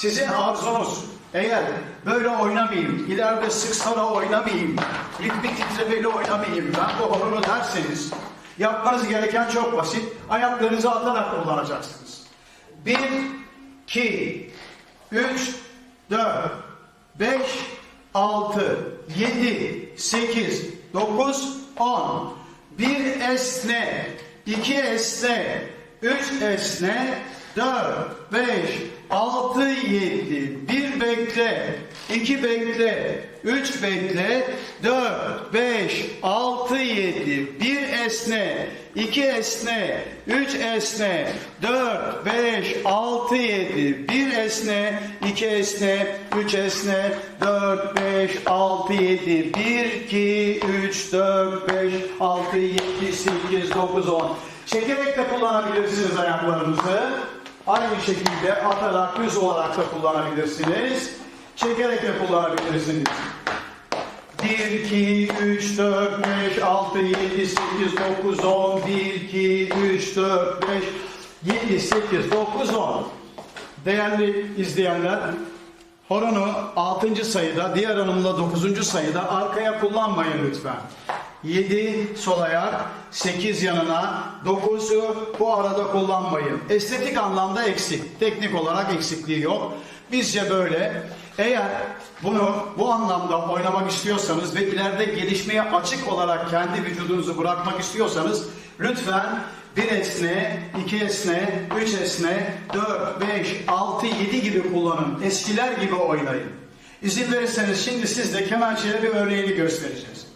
Sizin arzunuz eğer böyle oynamayayım, ileride sık sana oynamayayım, ritmik titremeyle oynamayayım, ben bu horonu derseniz yapmanız gereken çok basit. Ayaklarınızı atarak kullanacaksınız. Bir, iki, üç, dört, beş, altı, yedi, sekiz, dokuz, on. Bir esne, iki esne, üç esne, dört, beş, altı, yedi, bir bekle, iki bekle, üç bekle, dört, beş, altı, yedi, bir esne, iki esne, üç esne, dört, beş, altı, yedi, bir esne, iki esne, üç esne, dört, beş, altı, yedi, bir, iki, üç, dört, beş, altı, yedi, sekiz, dokuz, on. Çekerek de kullanabilirsiniz ayaklarınızı. Aynı şekilde atarak, düz olarak da kullanabilirsiniz. Çekerek de kullanabilirsiniz. 1, 2, 3, 4, 5, 6, 7, 8, 9, 10, 1, 2, 3, 4, 5, 7, 8, 9, 10. Değerli izleyenler, horonu 6. sayıda, diğer hanımla 9. sayıda arkaya kullanmayın lütfen. 7 sol ayak, 8 yanına, 9'u bu arada kullanmayın. Estetik anlamda eksik, teknik olarak eksikliği yok. Bizce böyle. Eğer bunu bu anlamda oynamak istiyorsanız ve ileride gelişmeye açık olarak kendi vücudunuzu bırakmak istiyorsanız lütfen bir esne, iki esne, üç esne, dört, beş, altı, yedi gibi kullanın. Eskiler gibi oynayın. İzin verirseniz şimdi sizde kemençeyle bir örneğini göstereceğiz.